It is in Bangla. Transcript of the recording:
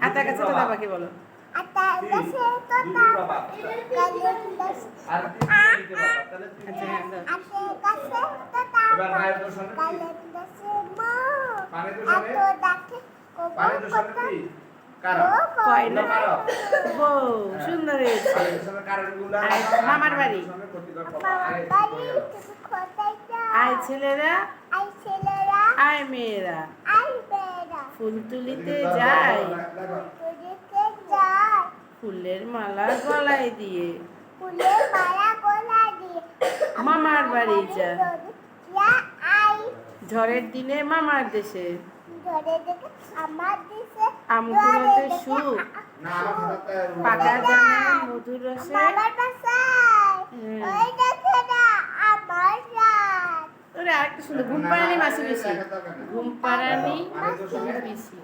আতা কাছে তো বাবাকে বলো আচ্ছা হ্যাঁ দাও। সুন্দর হয়েছে। মামার বাড়ি। আয় ছেলেরা। আয় মেয়েরা। ফুল তুলিতে যায় ফুলের মালা গলায় দিয়ে। মামার বাড়ি যা। যা ঝড়ের দিনে মামার দেশে। ধরে দেখে আমার দিছে আম কুড়োতে সুখ পাকা জানে মধুর রসে। ওরে আরেকটা সুন্দর ঘুম পাড়ানি মাসি বেশি। ঘুম পাড়ানি বেশি।